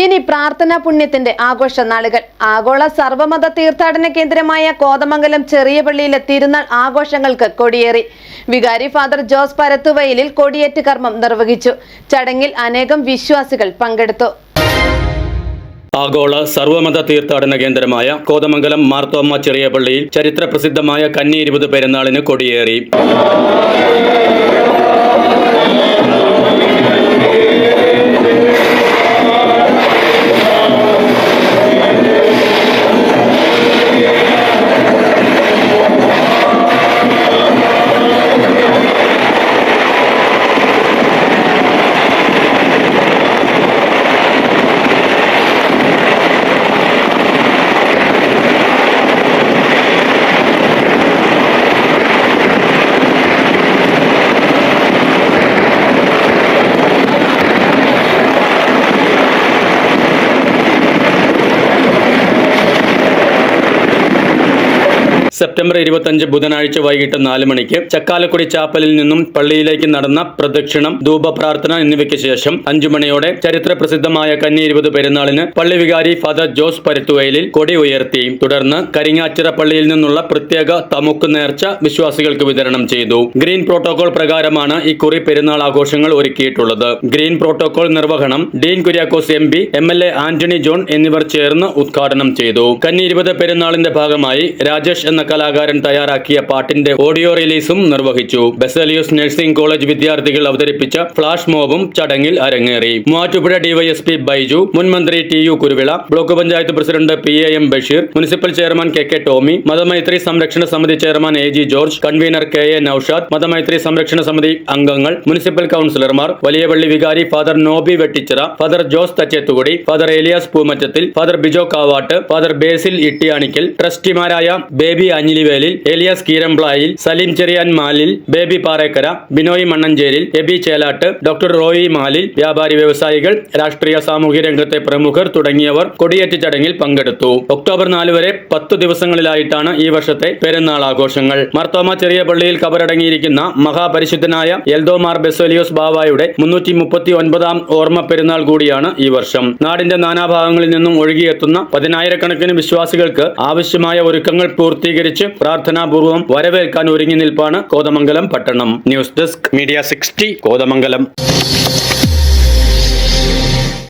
ഇനി പ്രാർത്ഥനാ പുണ്യത്തിന്റെ ആഘോഷ നാളുകൾ ആഗോള സർവമത തീർത്ഥാടന കേന്ദ്രമായ കോതമംഗലം ചെറിയ പള്ളിയിലെ തിരുനാൾ ആഘോഷങ്ങൾക്ക് കൊടിയേറി. വികാരി ഫാദർ ജോസ് പരത്തുവയലിൽ കൊടിയേറ്റ് കർമ്മം നിർവഹിച്ചു. ചടങ്ങിൽ അനേകം വിശ്വാസികൾ പങ്കെടുത്തു. ആഗോള സർവമത തീർത്ഥാടന കേന്ദ്രമായ കോതമംഗലം മാർത്തോമ്മ ചെറിയ പള്ളിയിൽ ചരിത്ര പ്രസിദ്ധമായ കന്നി ഇരുപത് പെരുന്നാളിന് കൊടിയേറി. സെപ്റ്റംബർ ഇരുപത്തഞ്ച് ബുധനാഴ്ച വൈകിട്ട് നാല് മണിക്ക് ചക്കാലക്കുടി ചാപ്പലിൽ നിന്നും പള്ളിയിലേക്ക് നടന്ന പ്രദക്ഷിണം ധൂപപ്രാർത്ഥന എന്നിവയ്ക്ക് ശേഷം അഞ്ചു മണിയോടെ ചരിത്ര പ്രസിദ്ധമായ കന്നി ഇരുപത് പെരുന്നാളിന് പള്ളി വികാരി ഫാദർ ജോസ് പരുത്തുവയലിൽ കൊടി ഉയർത്തി. തുടർന്ന് കരിങ്ങാച്ചിറ പള്ളിയിൽ നിന്നുള്ള പ്രത്യേക തമുക്ക് നേർച്ച വിശ്വാസികൾക്ക് വിതരണം ചെയ്തു. ഗ്രീൻ പ്രോട്ടോകോൾ പ്രകാരമാണ് ഇക്കുറി പെരുന്നാൾ ആഘോഷങ്ങൾ ഒരുക്കിയിട്ടുള്ളത്. ഗ്രീൻ പ്രോട്ടോകോൾ നിർവഹണം Dean Kuriakose M P M L A Antony John എന്നിവർ ചേർന്ന് ഉദ്ഘാടനം ചെയ്തു. കന്നി ഇരുപത് പെരുന്നാളിന്റെ ഭാഗമായി രാജേഷ് എന്ന കലാകാരൻ തയ്യാറാക്കിയ പാട്ടിന്റെ ഓഡിയോ റിലീസും നിർവഹിച്ചു. ബസലിയൂസ് നഴ്സിംഗ് കോളേജ് വിദ്യാർത്ഥികൾ അവതരിപ്പിച്ച ഫ്ലാഷ് മോബും ചടങ്ങിൽ അരങ്ങേറി. മൂവാറ്റുപുഴ ഡിവൈഎസ്പി ബൈജു മുൻമന്ത്രി T U Kuruvila block panchayat president P A M Basheer municipal chairman K K Tomy മതമൈത്രി സംരക്ഷണ സമിതി chairman A G George convener K A Noushad മതമൈത്രി സംരക്ഷണ സമിതി അംഗങ്ങൾ മുനിസിപ്പൽ കൌൺസിലർമാർ വലിയവള്ളി വികാരി father Nobi Vettichira father Jose Thachethukudy father Elias Poomattathil father Bijo Kavattu father Basil Ittiyanickal ട്രസ്റ്റിമാരായ Baby Anjilivelil Elias Keeramplayil Saleem Cherian Malil Baby Parekkara Binoy Mannancheril Aby Chelattu doctor Roy മാലിൽ വ്യാപാരി വ്യവസായികൾ രാഷ്ട്രീയ സാമൂഹ്യ രംഗത്തെ പ്രമുഖർ തുടങ്ങിയവർ കൊടിയേറ്റ് ചടങ്ങിൽ പങ്കെടുത്തു. ഒക്ടോബർ നാല് വരെ പത്തു ദിവസങ്ങളിലായിട്ടാണ് ഈ വർഷത്തെ പെരുന്നാൾ ആഘോഷങ്ങൾ. മർത്തോമ ചെറിയ പള്ളിയിൽ കബറടങ്ങിയിരിക്കുന്ന മഹാപരിശുദ്ധനായ എൽദോമാർ ബെസോലിയോസ് ബാവായുടെ മുന്നൂറ്റി മുപ്പത്തി ഒൻപതാം ഓർമ്മ പെരുന്നാൾ കൂടിയാണ് ഈ വർഷം. നാടിന്റെ നാനാഭാഗങ്ങളിൽ നിന്നും ഒഴുകിയെത്തുന്ന പതിനായിരക്കണക്കിന് വിശ്വാസികൾക്ക് ആവശ്യമായ ഒരുക്കങ്ങൾ പൂർത്തീകരിച്ച് പ്രാർത്ഥനാപൂർവം വരവേൽക്കാൻ ഒരുങ്ങി നിൽപ്പാണ് കോതമംഗലം പട്ടണം. News desk media sixty Kothamangalam.